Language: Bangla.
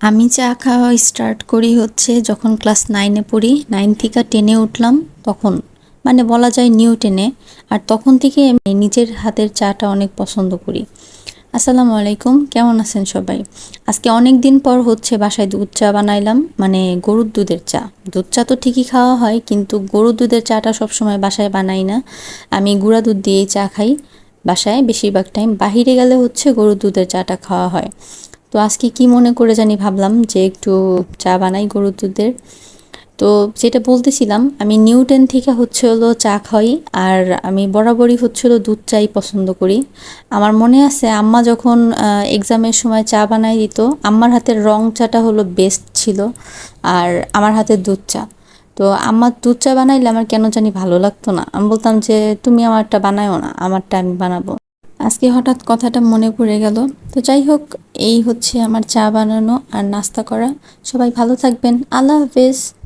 আমি চা খাওয়া স্টার্ট করি হচ্ছে যখন ক্লাস নাইনে পড়ি। নাইন থেকে টেনে উঠলাম তখন। মানে বলা যায় নিউ টেনে আর তখন থেকে আমি নিজের হাতের চাটা অনেক পছন্দ করি। আসসালামু আলাইকুম, কেমন আছেন সবাই? আজকে অনেক দিন পর হচ্ছে বাসায় দুধ চা বানাইলাম। মানে গরুর দুধের চা। দুধ চা তো ঠিকই খাওয়া হয়, কিন্তু গরুর দুধের চাটা সবসময় বাসায় বানাই না। আমি গুঁড়া দুধ দিয়েই চা খাই। বাসায় বেশিরভাগ টাইম বাহিরে গেলে হচ্ছে গরুর দুধের চাটা খাওয়া হয়। তো আজকে কি মনে করে জানি ভাবলাম যে একটু চা বানাই গরুর দুধের। তো যেটা বলতেছিলাম, আমি নিউটেন থেকে হচ্ছে হলো চা খাই, আর আমি বরাবরই হচ্ছে হলো দুধ চাই পছন্দ করি। আমার মনে আছে আম্মা যখন এক্সামের সময় চা বানাই দিত, আম্মার হাতের রং চাটা হলো বেস্ট ছিল, আর আমার হাতের দুধ চা। তো আমার দুধ চা বানাইলে আমার কেন জানি ভালো লাগতো না। আমি বলতাম যে, তুমি আমারটা বানায়ও না, আমারটা আমি বানাবো। আজকে হঠাৎ কথাটা মনে পড়ে গেল। তো যাই হোক, এই হচ্ছে আমার চা বানানো আর নাস্তা করা। সবাই ভালো থাকবেন। আল্লাহ হাফেজ।